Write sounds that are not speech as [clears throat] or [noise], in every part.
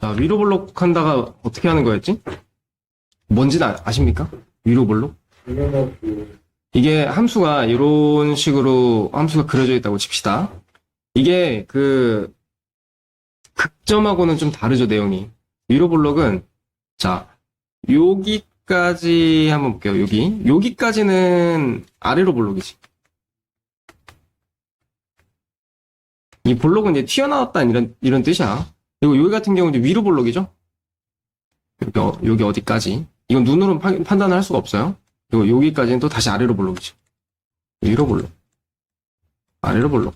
자, 위로 볼록 한다가 어떻게 하는 거였지? 뭔지는 아, 아십니까? 위로 볼록? 이게 함수가 이런 식으로 함수가 그려져 있다고 칩시다. 이게 그 극점하고는 좀 다르죠, 내용이. 위로 볼록은 자, 여기 까지 한번 볼게요. 여기. 여기까지는 아래로 볼록이지. 이 볼록은 이제 튀어나왔다 이런 이런 뜻이야. 그리고 여기 같은 경우는 위로 볼록이죠. 여기, 어- 여기 어디까지? 이건 눈으로 판- 판단을 할 수가 없어요. 그리고 여기까지는 또 다시 아래로 볼록이죠. 위로 볼록. 아래로 볼록.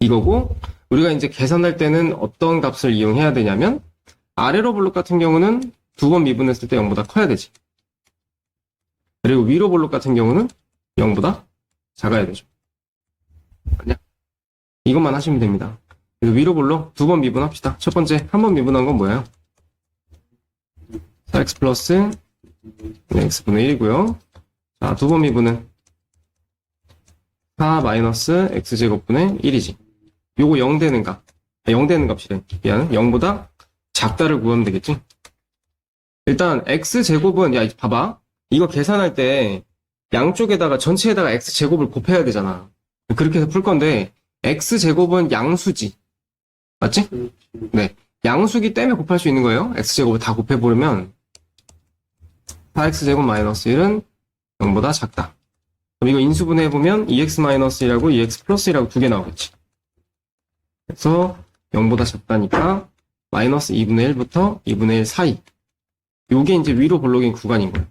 이거고, 우리가 이제 계산할 때는 어떤 값을 이용해야 되냐면, 아래로 볼록 같은 경우는 두 번 미분했을 때 0보다 커야 되지. 그리고 위로 볼록 같은 경우는 0보다 작아야 되죠. 그냥 이것만 하시면 됩니다. 위로 볼록 두 번 미분합시다. 첫 번째, 한 번 미분한 건 뭐예요? 4x 플러스 x분의 1이고요. 자, 두 번 미분은 4 마이너스 x제곱분의 1이지. 요거 0 되는 값. 아, 0 되는 값이래. 미안해. 0보다 작다를 구하면 되겠지? 일단 x제곱은 야 봐봐. 이거 계산할 때 양쪽에다가 전체에다가 x제곱을 곱해야 되잖아. 그렇게 해서 풀 건데 x제곱은 양수지. 맞지? 네. 양수기 때문에 곱할 수 있는 거예요. x제곱을 다 곱해보면 4x제곱 마이너스 1은 0보다 작다. 그럼 이거 인수분해 해보면 2x 마이너스 1하고 2x 플러스 1하고 두 개 나오겠지. 그래서 0보다 작다니까 마이너스 2분의 1부터 2분의 1 사이. 요게 이제 위로 볼록인 구간인 거예요.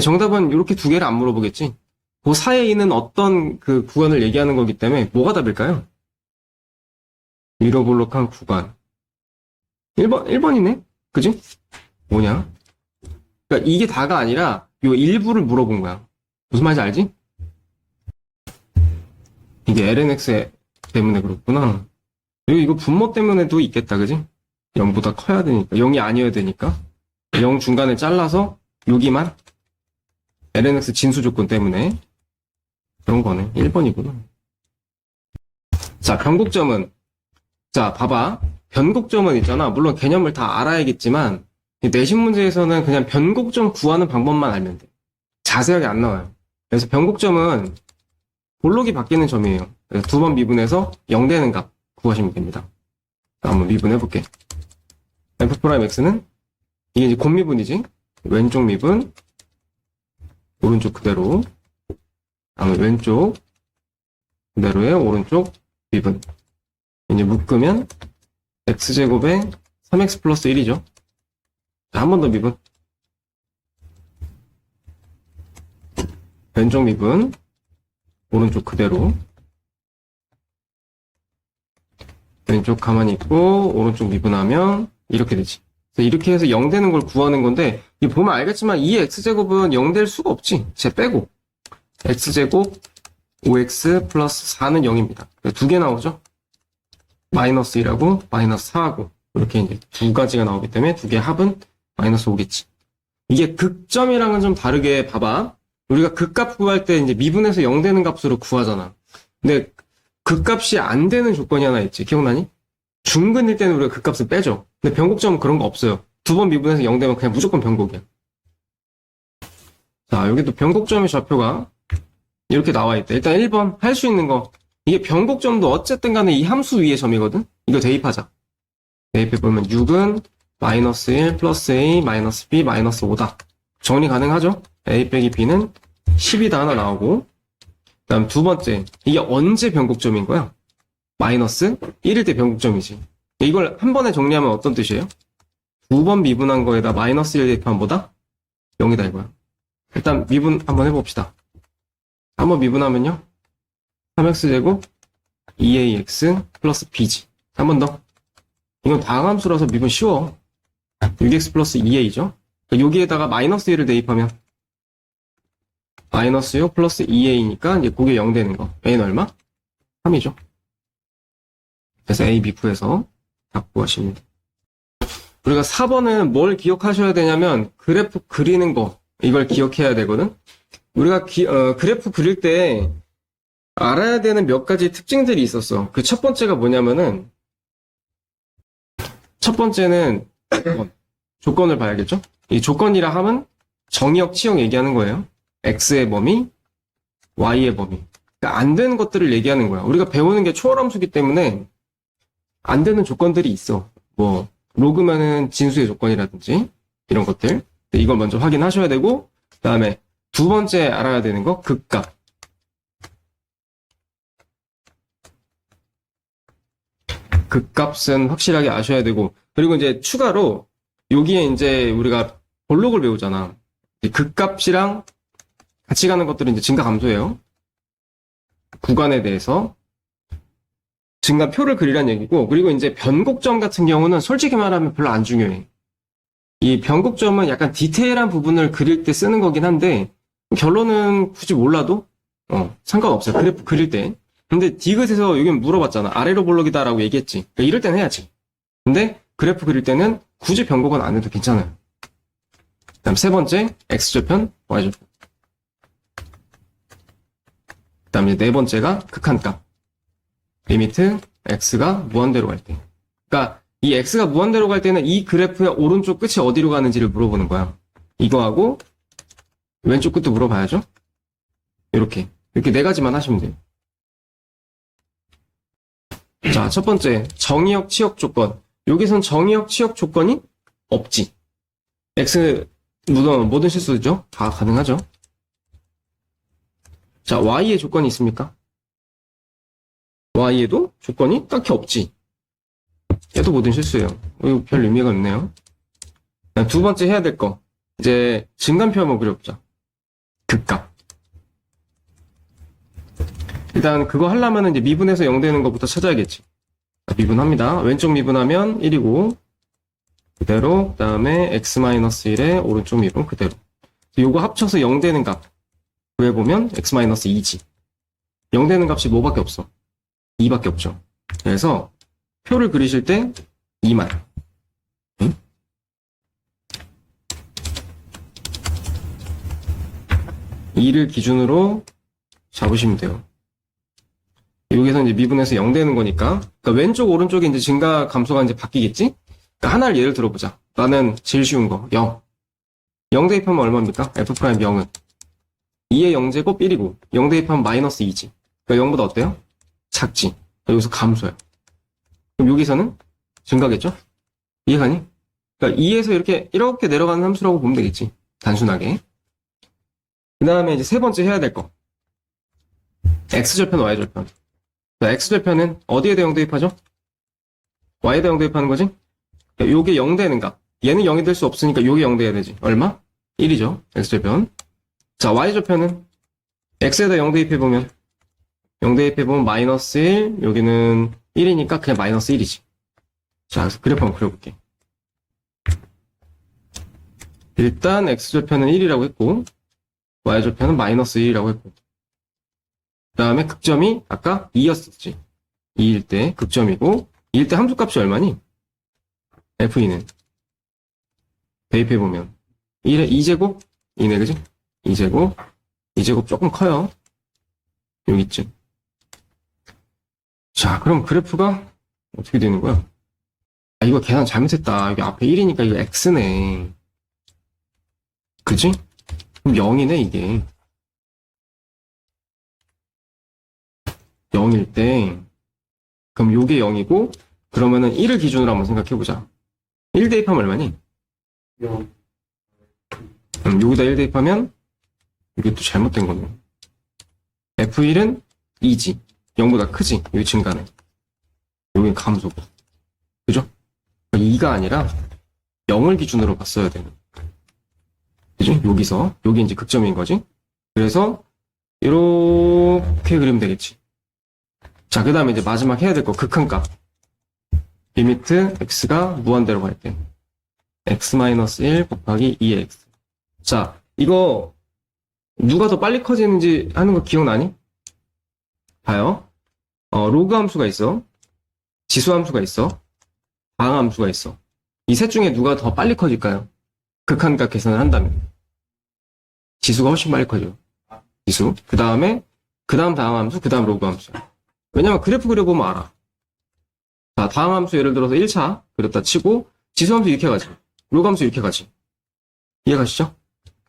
정답은 이렇게 두 개를 안 물어보겠지. 그 사이에 있는 어떤 그 구간을 얘기하는 거기 때문에 뭐가 답일까요? 위로 볼록한 구간. 1번, 1번이네? 그지? 뭐냐? 그러니까 이게 다가 아니라 요 일부를 물어본 거야. 무슨 말인지 알지? 이게 lnx 때문에 그렇구나. 그리고 이거 분모 때문에도 있겠다, 그지? 0보다 커야 되니까. 0이 아니어야 되니까. 0 중간에 잘라서 여기만 lnx 진수 조건 때문에 그런 거네. 1번이구나. 자, 변곡점은 자, 봐봐. 변곡점은 있잖아. 물론 개념을 다 알아야겠지만 이 내신 문제에서는 그냥 변곡점 구하는 방법만 알면 돼. 자세하게 안 나와요. 그래서 변곡점은 볼록이 바뀌는 점이에요. 그래서 두 번 미분해서 0 되는 값 구하시면 됩니다. 자, 한번 미분해 볼게. f 프라임 x는 이게 이제 곱미분이지. 왼쪽 미분, 오른쪽 그대로. 다음에 왼쪽 그대로의 오른쪽 미분. 이제 묶으면 x제곱에 3x 플러스 1이죠. 자, 한 번 더 미분. 왼쪽 미분, 오른쪽 그대로. 왼쪽 가만히 있고, 오른쪽 미분하면 이렇게 되지. 이렇게 해서 0 되는 걸 구하는 건데, 이 보면 알겠지만 이 x제곱은 0 될 수가 없지. 제 빼고. x제곱 5x 플러스 4는 0입니다. 두 개 나오죠? 마이너스 1하고 마이너스 4하고 이렇게 이제 두 가지가 나오기 때문에 두 개 합은 마이너스 5겠지. 이게 극점이랑은 좀 다르게 봐봐. 우리가 극값 구할 때 이제 미분해서 0 되는 값으로 구하잖아. 근데 극값이 안 되는 조건이 하나 있지. 기억나니? 중근일 때는 우리가 극값을 빼죠. 근데 변곡점은 그런 거 없어요. 두 번 미분해서 0 되면 그냥 무조건 변곡이야. 자, 여기도 변곡점의 좌표가 이렇게 나와 있다. 일단 1번 할 수 있는 거. 이게 변곡점도 어쨌든 간에 이 함수 위의 점이거든? 이거 대입하자. 대입해보면 6은 마이너스 1 플러스 a 마이너스 b 마이너스 5다. 정리 가능하죠? a 빼기 b는 10이다 하나 나오고 그 다음 두 번째 이게 언제 변곡점인 거야? 마이너스 1일 때 변곡점이지. 이걸 한 번에 정리하면 어떤 뜻이에요? 두 번 미분한 거에다 마이너스 1 대입하면 뭐다? 0이다 이거야. 일단 미분 한번 해봅시다. 한번 미분하면요. 3x제곱 2ax 플러스 b지. 한번 더. 이건 다함수라서 미분 쉬워. 6x 플러스 2a죠. 여기에다가 마이너스 1을 대입하면 마이너스 6 플러스 2a니까 이제 그게 0 되는 거. a는 얼마? 3이죠. 그래서 a, b 구해서 돼. 우리가 4번은 뭘 기억하셔야 되냐면 그래프 그리는 거 이걸 기억해야 되거든. 우리가 기- 어, 그래프 그릴 때 알아야 되는 몇 가지 특징들이 있었어. 그 첫 번째가 뭐냐면은 첫 번째는 조건. 조건을 봐야겠죠? 이 조건이라 하면 정의역, 치역 얘기하는 거예요. x의 범위, y의 범위. 그러니까 안 되는 것들을 얘기하는 거야. 우리가 배우는 게 초월함수기 때문에 안 되는 조건들이 있어. 뭐 로그면은 진수의 조건이라든지 이런 것들. 네, 이걸 먼저 확인하셔야 되고 그다음에 두 번째 알아야 되는 거 극값. 극값은 확실하게 아셔야 되고 그리고 이제 추가로 여기에 이제 우리가 볼록을 배우잖아. 이 극값이랑 같이 가는 것들은 이제 증가 감소예요. 구간에 대해서 증가표를 그리란 얘기고 그리고 이제 변곡점 같은 경우는 솔직히 말하면 별로 안 중요해. 이 변곡점은 약간 디테일한 부분을 그릴 때 쓰는 거긴 한데 결론은 굳이 몰라도 어, 상관없어요. 그래프 그릴 때. 근데 디귿에서 여기 물어봤잖아. 아래로 볼록이다라고 얘기했지. 그러니까 이럴 땐 해야지. 근데 그래프 그릴 때는 굳이 변곡은 안 해도 괜찮아요. 그다음 세 번째 x좌편, y좌편. 그다음 이제 네 번째가 극한값. 리미트 x가 무한대로 갈 때. 그러니까 이 x가 무한대로 갈 때는 이 그래프의 오른쪽 끝이 어디로 가는지를 물어보는 거야. 이거하고 왼쪽 끝도 물어봐야죠. 이렇게 이렇게 네 가지만 하시면 돼요. 자, 첫 번째 정의역 치역 조건. 여기선 정의역 치역 조건이 없지. x 모든 모든 실수죠. 다 가능하죠. 자, y의 조건이 있습니까? Y에도 조건이 딱히 없지. 얘도 모든 실수예요. 이거 별 의미가 없네요. 두 번째 해야 될 거. 이제 증간표 한번 그려보자. 극값. 일단 그거 하려면 이제 미분해서 0 되는 것부터 찾아야겠지. 자, 미분합니다. 왼쪽 미분하면 1이고 그대로 그 다음에 x-1의 오른쪽 미분 그대로. 요거 합쳐서 0 되는 값 구해보면 x-2지. 0 되는 값이 뭐밖에 없어? 2밖에 없죠. 그래서 표를 그리실 때 2만. 응? 이를 기준으로 잡으시면 돼요. 여기서 이제 미분해서 0 되는 거니까. 그러니까 왼쪽, 오른쪽에 이제 증가 감소가 이제 바뀌겠지? 그러니까 하나를 예를 들어보자. 나는 제일 쉬운 거, 0. 0 대입하면 얼마입니까? f 프라임 0은. 2의 0제곱 1이고, 0 대입하면 마이너스 2지. 그러니까 0보다 어때요? 작지. 여기서 감소야. 그럼 여기서는 증가겠죠? 이해가니? 그러니까 2에서 이렇게 이렇게 내려가는 함수라고 보면 되겠지. 단순하게. 그 다음에 이제 세 번째 해야 될 거. x절편, y절편. 자, x절편은 어디에 대응 대입하죠? y에 대응 대입하는 거지? 그러니까 요게 0 되는 값. 얘는 0이 될 수 없으니까 요게 0 돼야 되지. 얼마? 1이죠. x절편. 자, y절편은 x에다 0 대입해보면 0 대입해보면 마이너스 1, 여기는 1이니까 그냥 마이너스 1이지. 자, 그래프 한번 그려볼게. 일단 x절편은 1이라고 했고 y절편은 마이너스 1이라고 했고 그 다음에 극점이 아까 2였었지. 2일 때 극점이고 2일 때 함수값이 얼마니? F2는 대입해보면 1의 2제곱? 2네 그지? 2제곱 2제곱 조금 커요. 여기쯤. 자, 그럼 그래프가 어떻게 되는 거야? 아, 이거 계산 잘못했다. 여기 앞에 1이니까 이거 X네. 그지? 그럼 0이네, 이게. 0일 때, 그럼 요게 0이고, 그러면은 1을 기준으로 한번 생각해보자. 1 대입하면 얼마니? 0. 음, 여기다 1 대입하면, 이게 또 잘못된 거네. F1은 2지. 0보다 크지? 여기 증가는. 여기 감소고. 그죠? 2가 아니라 0을 기준으로 봤어야 되는. 그죠? 여기서. 여기 이제 극점인 거지? 그래서, 이렇게 그리면 되겠지. 자, 그 다음에 이제 마지막 해야 될 거, 극한값. 리미트 x가 무한대로 갈 때. x-1 곱하기 2x. 자, 이거, 누가 더 빨리 커지는지 하는 거 기억나니? 봐요. 어, 로그 함수가 있어. 지수 함수가 있어. 방 함수가 있어. 이 셋 중에 누가 더 빨리 커질까요? 극한값 계산을 한다면. 지수가 훨씬 빨리 커져요. 지수. 그 다음에, 그 다음 다음 함수, 그 다음 로그 함수. 왜냐면 그래프 그려보면 알아. 자, 다음 함수 예를 들어서 1차 그렸다 치고, 지수 함수 이렇게 가지. 로그 함수 이렇게 가지. 이해가시죠?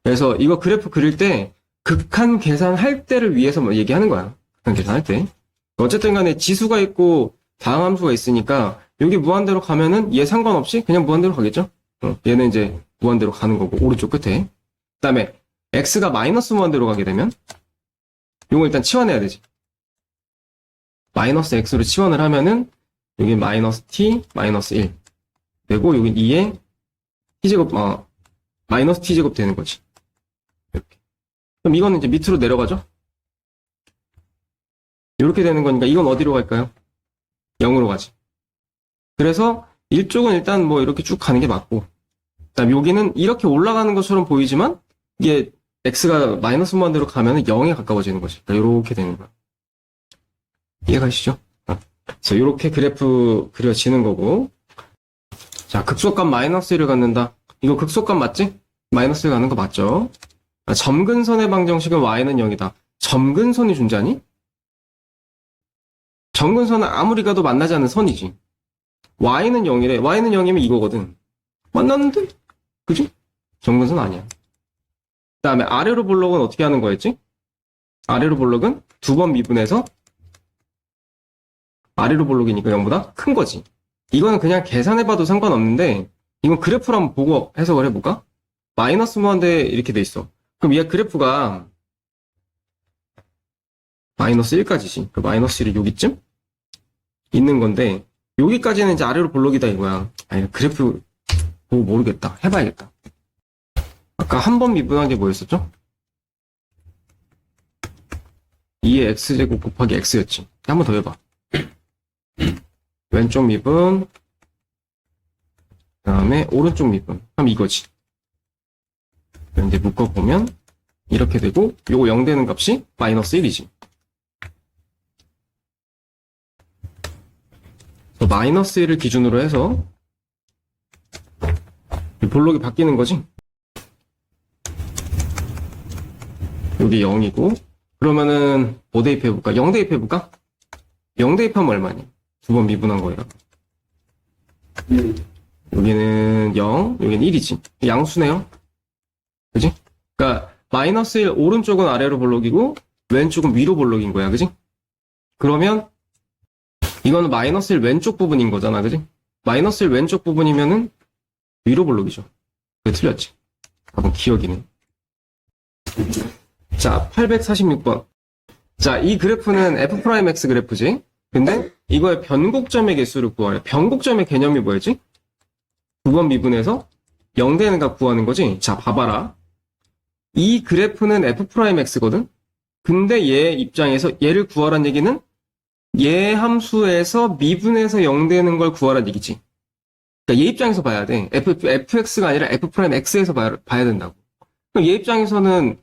그래서 이거 그래프 그릴 때, 극한 계산할 때를 위해서 뭐 얘기하는 거야. 계산할 때. 어쨌든 간에 지수가 있고, 다음 함수가 있으니까, 여기 무한대로 가면은 얘 상관없이 그냥 무한대로 가겠죠? 어, 얘는 이제 무한대로 가는 거고, 오른쪽 끝에. 그 다음에, x가 마이너스 무한대로 가게 되면, 요거 일단 치환해야 되지. 마이너스 x로 치환을 하면은, 여기 마이너스 t, 마이너스 1. 되고, 여기 2에 t제곱, 어, 마이너스 t제곱 되는 거지. 이렇게. 그럼 이거는 이제 밑으로 내려가죠? 이렇게 되는 거니까, 이건 어디로 갈까요? 0으로 가지. 그래서, 이쪽은 일단 뭐 이렇게 쭉 가는 게 맞고, 그다음 여기는 이렇게 올라가는 것처럼 보이지만 이게 x가 마이너스 무한대로 가면 0에 가까워지는 거지. 그러니까 이렇게 되는 거야. 이해가시죠? 어. 그래서 이렇게 그래프 그려지는 거고. 자, 극소값 마이너스 1을 갖는다. 이거 극소값 맞지? 마이너스 1 가는 거 맞죠? 아, 점근선의 방정식은 y는 0이다. 점근선이 존재하니? 점근선은 아무리 가도 만나지 않는 선이지. y는 0이래. y는 0이면 이거거든. 만났는데? 그지? 정근선 아니야. 그 다음에 아래로 볼록은 어떻게 하는 거였지? 아래로 볼록은 두 번 미분해서 아래로 볼록이니까 0보다 큰 거지. 이거는 그냥 계산해봐도 상관없는데 이건 그래프를 한번 보고 해석을 해볼까? 마이너스 무한대 이렇게 돼 있어. 그럼 얘 그래프가 마이너스 1까지지. 그 마이너스 1이 여기쯤 있는 건데 여기까지는 이제 아래로 볼록이다 이거야. 아니 그래프 보고 모르겠다. 해봐야겠다. 아까 한 번 미분한 게 뭐였었죠? 2의 x제곱 곱하기 x였지. 한 번 더 해봐. [clears throat] 왼쪽 미분, 그 다음에 오른쪽 미분. 그럼 이거지. 이제 묶어보면 이렇게 되고 요거 0 되는 값이 마이너스 1이지. 마이너스 1을 기준으로 해서 이 볼록이 바뀌는 거지? 여기 0이고, 그러면은, 뭐 대입 해볼까? 0 대입 해볼까? 0 대입하면 얼마니? 두 번 미분한 거예요. 여기는 0, 여기는 1이지. 양수네요? 그지? 그니까, 마이너스 1, 오른쪽은 아래로 볼록이고, 왼쪽은 위로 볼록인 거야, 그지? 그러면, 이거는 마이너스 1 왼쪽 부분인 거잖아, 그지? 마이너스 1 왼쪽 부분이면은, 위로 볼록이죠. 그게 틀렸지. 한번 기억이네. 자, 846번. 자, 이 그래프는 f'x 그래프지? 근데 이거의 변곡점의 개수를 구하래. 변곡점의 개념이 뭐였지? 두번 미분해서 0 되는 값 구하는 거지? 자, 봐봐라. 이 그래프는 f'x거든? 근데 얘 입장에서 얘를 구하란 얘기는 얘 함수에서 미분해서 0 되는 걸 구하란 얘기지. 그러니까 얘 입장에서 봐야 돼. f, fx가 아니라 f'x에서 봐야, 봐야 된다고. 그럼 얘 입장에서는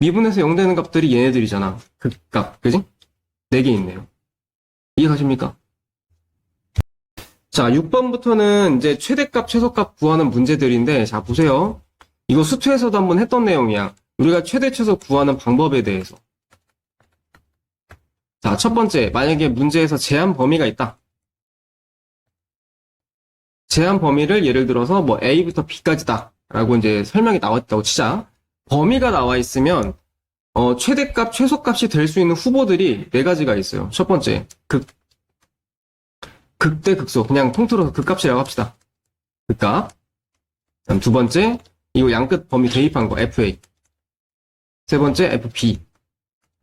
미분해서 0 되는 값들이 얘네들이잖아. 그 값, 그지? 4개 있네요. 이해가십니까? 자, 6번부터는 이제 최대값, 최소값 구하는 문제들인데, 자, 보세요. 이거 수투에서도 한번 했던 내용이야. 우리가 최대, 최소 구하는 방법에 대해서. 자, 첫 번째, 만약에 문제에서 제한 범위가 있다. 제한 범위를 예를 들어서 뭐 A부터 B까지다. 라고 이제 설명이 나왔다고 치자. 범위가 나와 있으면, 어, 최대값, 최소값이 될 수 있는 후보들이 네 가지가 있어요. 첫 번째, 극, 극대 극소. 그냥 통틀어서 극값이라고 합시다. 극값. 두 번째, 이거 양끝 범위 대입한 거, FA. 세 번째, FB.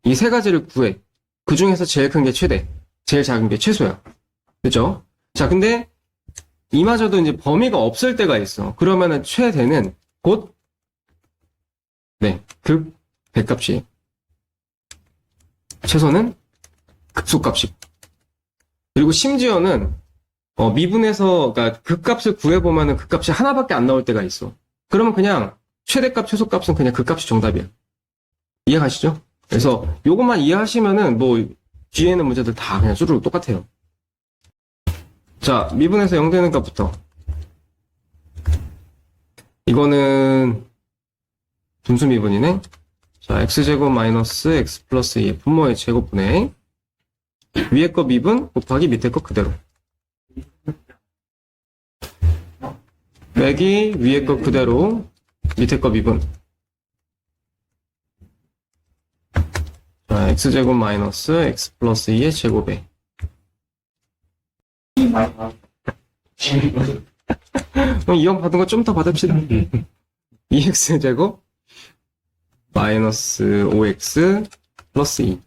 이세 가지를 구해. 그 중에서 제일 큰 게 최대, 제일 작은 게 최소야. 그죠? 자, 근데 이마저도 이제 범위가 없을 때가 있어. 그러면은 최대는 곧, 네, 극, 백값이. 최소는 극소값이. 그리고 심지어는, 어, 미분해서, 그니까 극값을 구해보면은 극값이 하나밖에 안 나올 때가 있어. 그러면 그냥 최대값, 최소값은 그냥 극값이 정답이야. 이해 가시죠? 그래서 요것만 이해하시면은 뭐 뒤에 있는 문제들 다 그냥 수르륵 똑같아요. 자, 미분해서 0 되는 값부터. 이거는 분수 미분이네. 자, x제곱 마이너스 x 플러스 2의 분모의 제곱분의 위에 거 미분 곱하기 밑에 거 그대로. 빼기 위에 거 그대로 밑에 거 미분. 자, x제곱 마이너스 x 플러스 2의 제곱에 이형 받은 거 좀 더 받읍시다. 2x 제곱 마이너스 5x 플러스 2.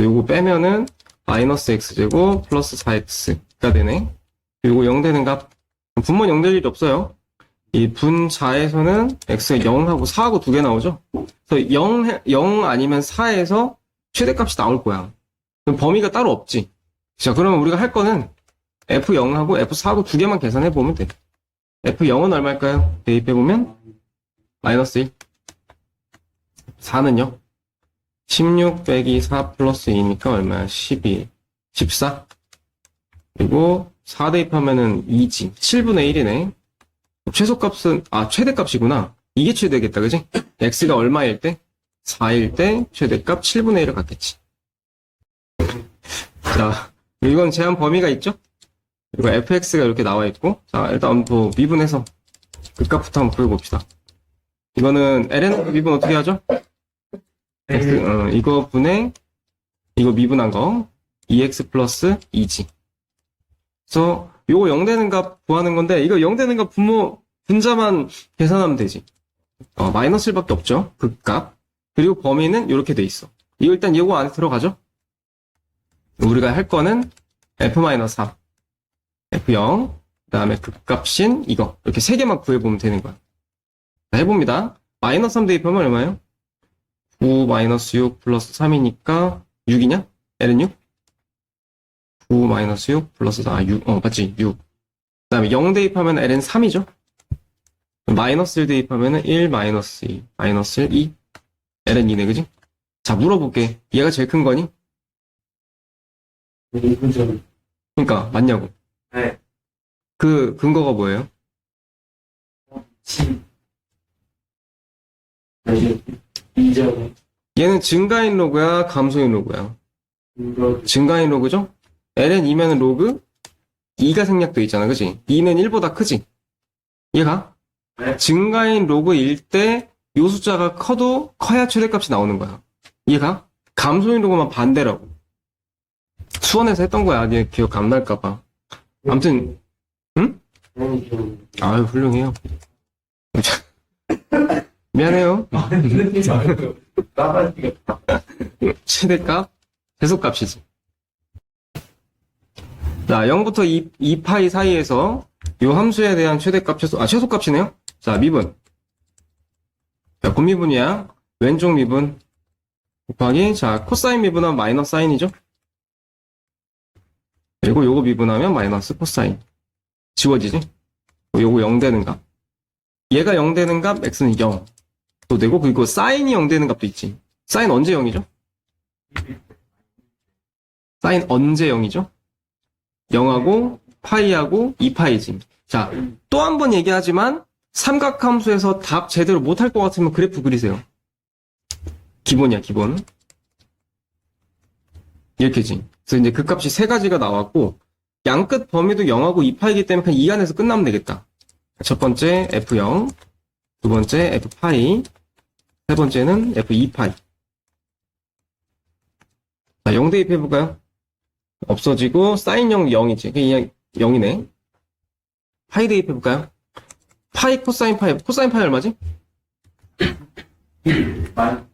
요거 빼면은 마이너스 x 제곱 플러스 4x가 되네. 요거 0 되는 값. 분모 0될 일이 없어요. 이 분자에서는 x가 0하고 4하고 두 개 나오죠. 그래서 0, 해- 0 아니면 4에서 최대값이 나올 거야. 그럼 범위가 따로 없지. 자, 그러면 우리가 할 거는 F0하고 F4하고 두 개만 계산해 보면 돼. F0은 얼마일까요? 대입해 보면 마이너스 1. 4는요? 16 빼기 4 플러스 2니까 얼마야? 12. 14. 그리고 4 대입하면은 2지. 7분의 1이네. 최소값은, 아, 최대값이구나. 이게 최대겠다, 그지? x가 얼마일 때? 4일 때 최대값 7분의 1을 갖겠지. 자, 이건 제한 범위가 있죠? 그리고 fx가 이렇게 나와 있고, 자, 일단 뭐 미분해서 극값부터 한번 구해봅시다. 이거는 ln 미분 어떻게 하죠? x, 어, 이거 분의 이거 미분한 거 2x 플러스 2g. 그래서 요거 0 되는 값 구하는 건데 이거 0 되는 값 분모 분자만 계산하면 되지. 어, 마이너스 1밖에 없죠. 극값. 그리고 범위는 이렇게 돼 있어. 이거 일단 요거 안에 들어가죠. 우리가 할 거는 f-3 F0, 그 다음에 극값인 이거. 이렇게 세 개만 구해보면 되는 거야. 자, 해봅니다. 마이너스 3 대입하면 얼마예요? 9 마이너스 6 플러스 3이니까 6이냐? L은 6? 9 마이너스 6 플러스 4, 아, 6, 어, 맞지? 6. 그 다음에 0 대입하면 L은 3이죠? 마이너스 1 대입하면 1 마이너스 2, 마이너스 1, 2. L은 2네, 그지? 자, 물어볼게. 얘가 제일 큰 거니? 이분점 그러니까, 맞냐고. 네. 그 근거가 뭐예요? 치 아니 이점 얘는 증가인 로그야, 감소인 로그야? 이거 증가인 로그죠? ln 2면은 로그 2가 생략돼 있잖아, 그지? 2는 1보다 크지? 얘가? 네. 증가인 로그 1때 요 숫자가 커도 커야 최대값이 나오는 거야. 얘가? 감소인 로그만 반대라고. 수원에서 했던 거야. 네 기억 안 날까봐. 아무튼, 좀 아유, 훌륭해요. [laughs] 미안해요. [laughs] 최대값, 최소값이지. 자, 0부터 2, 2파이 사이에서 요 함수에 대한 최대값, 최소, 아, 최소값이네요? 자, 미분. 자, 분미분이야. 왼쪽 미분. 곱하기, 자, 코사인 미분하면 마이너스 사인이죠? 그리고 요거 미분하면 마이너스 코사인. 지워지지? 요거 0 되는 값. 얘가 0 되는 값, x는 0. 또 되고, 그리고 사인이 0 되는 값도 있지. 사인 언제 0이죠? 사인 언제 0이죠? 0하고 파이하고 2파이지. 자, 또 한 번 얘기하지만 삼각함수에서 답 제대로 못할 것 같으면 그래프 그리세요. 기본이야, 기본. 이렇게지. 그래서 이제 그 값이 세 가지가 나왔고 양끝 범위도 0하고 2파이기 때문에 그냥 이 안에서 끝나면 되겠다. 첫 번째 F0, 두 번째 F파이, 세 번째는 F2파이. 자, 0 대입 해볼까요? 없어지고, 사인형 0이지. 그냥 0이네. 파이 대입 해볼까요? 파이 코사인 파이, 코사인 파이 얼마지? 만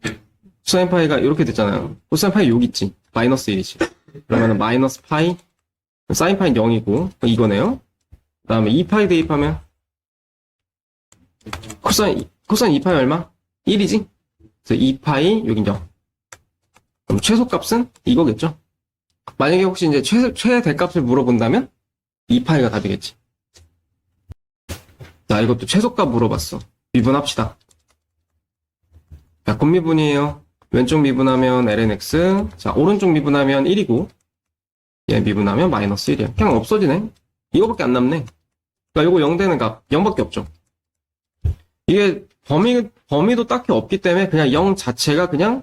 코사인 파이가 이렇게 됐잖아요. 코사인 파이 여기 있지. 마이너스 1이지. 그러면은 마이너스 파이, 사인 파이는 0이고, 이거네요. 그 다음에 2파이 대입하면, 코사인, 코사인 2파이 얼마? 1이지? 그래서 2파이, 여긴 0. 그럼 최소값은 이거겠죠? 만약에 혹시 이제 최, 최대값을 물어본다면 2파이가 답이겠지. 자, 이것도 최소값 물어봤어. 미분합시다. 자, 곱미분이에요. 왼쪽 미분하면 lnx. 자, 오른쪽 미분하면 1이고, 얘 미분하면 마이너스 1이야. 그냥 없어지네. 이거밖에 안 남네. 그러니까 요거 0 되는 값, 0밖에 없죠. 이게 범위, 범위도 딱히 없기 때문에 그냥 0 자체가 그냥,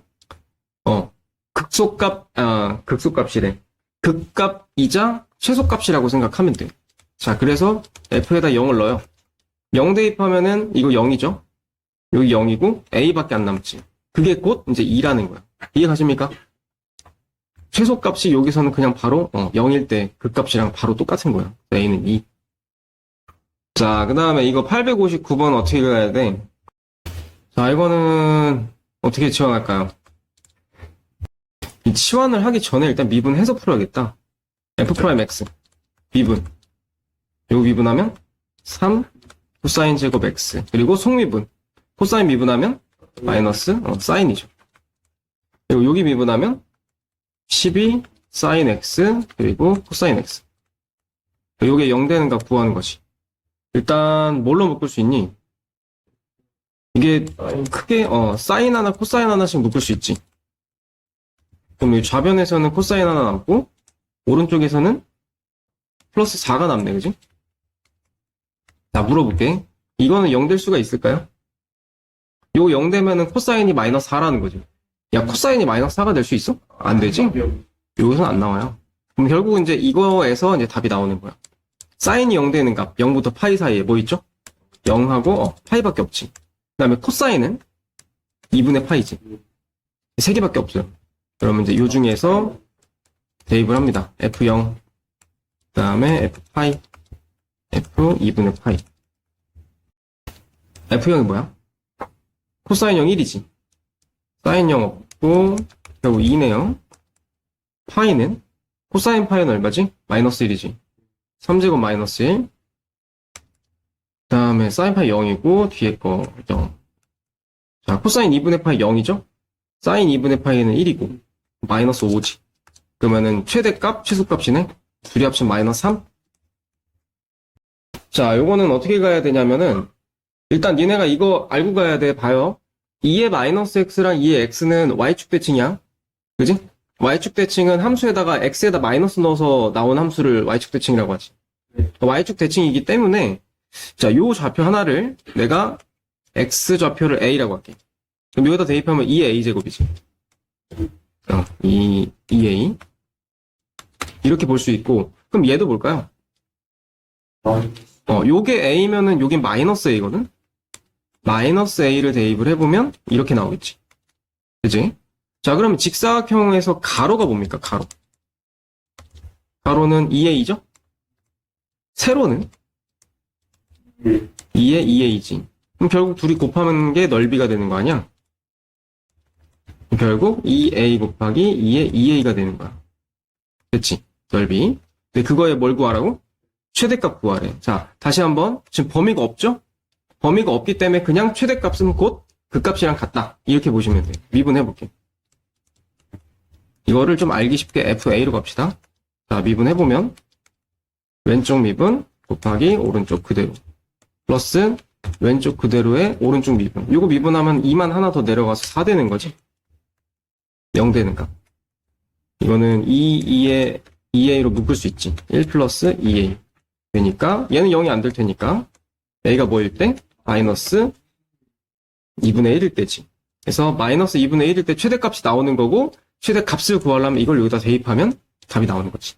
어, 극소값, 아, 극소값이래. 극값이자 최소값이라고 생각하면 돼. 자, 그래서 F에다 0을 넣어요. 0 대입하면은 이거 0이죠? 여기 0이고 A밖에 안 남지. 그게 곧 이제 2라는 거야. 이해 가십니까? 최소값이 여기서는 그냥 바로 어, 0일 때 그 값이랑 바로 똑같은 거야. A는 2. 자, 그 다음에 이거 859번 어떻게 가야 돼? 자, 이거는 어떻게 치환할까요? 이 치환을 하기 전에 일단 미분 해서 풀어야겠다. F 프라임 X. 미분. 요거 미분하면 3 코사인 제곱 X. 그리고 속미분. 코사인 미분하면 마이너스 어, 사인이죠. 그리고 여기 미분하면 12 사인 X 그리고 코사인 X. 요게 0 되는 값 구하는 거지. 일단 뭘로 묶을 수 있니? 이게 크게 어 사인 하나 코사인 하나씩 묶을 수 있지. 그럼 이 좌변에서는 코사인 하나 남고 오른쪽에서는 플러스 4가 남네, 그지? 자, 물어볼게. 이거는 0 될 수가 있을까요? 요 0 되면은 코사인이 마이너스 4라는 거지. 야, 코사인이 마이너스 4가 될 수 있어? 안 되지? 여기서는 안 나와요. 그럼 결국 이제 이거에서 이제 답이 나오는 거야. 사인이 0 되는 값, 0부터 파이 사이에 뭐 있죠? 0하고 어, 파이밖에 없지. 그 다음에 코사인은 2분의 파이지. 세 개밖에 없어요. 그러면 이제 요 중에서 대입을 합니다. F0, 그 다음에 F파이, F 2분의 파이. F0이 뭐야? 코사인 0 1이지. 사인 0 없고, 결국 2네요. 파이는, 코사인 파이는 얼마지? 마이너스 1이지. 3제곱 마이너스 1. 그 다음에 사인 파이 0이고, 뒤에 거 0. 자, 코사인 2분의 파이 0이죠? 사인 2분의 파이는 1이고, 마이너스 5지. 그러면은 최대값, 최소값이네? 둘이 합치면 마이너스 3? 자, 요거는 어떻게 가야 되냐면은, 일단 니네가 이거 알고 가야 돼, 봐요. 2의 마이너스 x랑 2의 x는 y축 대칭이야. 그지? y축 대칭은 함수에다가 x에다 마이너스 넣어서 나온 함수를 y축 대칭이라고 하지. 네. y축 대칭이기 때문에, 자, 요 좌표 하나를 내가 x 좌표를 a라고 할게. 그럼 여기다 대입하면 2의 a제곱이지. 어, 2, 2a. 이렇게 볼 수 있고, 그럼 얘도 볼까요? 어, 요게 A면은 요긴 마이너스 A거든? 마이너스 A를 대입을 해보면 이렇게 나오겠지. 그지? 자, 그러면 직사각형에서 가로가 뭡니까? 가로. 가로는 2A죠? 세로는 2의 2A지. 그럼 결국 둘이 곱하는 게 넓이가 되는 거 아니야? 결국 2A 곱하기 2의 2A가 되는 거야. 됐지? 넓이. 근데 그거에 뭘 구하라고? 최대값 구하래. 자, 다시 한번. 지금 범위가 없죠? 범위가 없기 때문에 그냥 최대값은 곧 그 값이랑 같다. 이렇게 보시면 돼요. 미분해볼게. 이거를 좀 알기 쉽게 FA로 갑시다. 자, 미분해보면 왼쪽 미분 곱하기 오른쪽 그대로 플러스 왼쪽 그대로의 오른쪽 미분. 이거 미분하면 2만 하나 더 내려가서 4 되는 거지. 0 되는 값. 이거는 2, 2에 2a로 묶을 수 있지. 1 플러스 2a. 되니까 얘는 0이 안 될 테니까 a가 뭐일 때? 마이너스 2분의 1일 때지. 그래서 마이너스 2분의 1일 때 최대값이 나오는 거고 최대값을 구하려면 이걸 여기다 대입하면 답이 나오는 거지.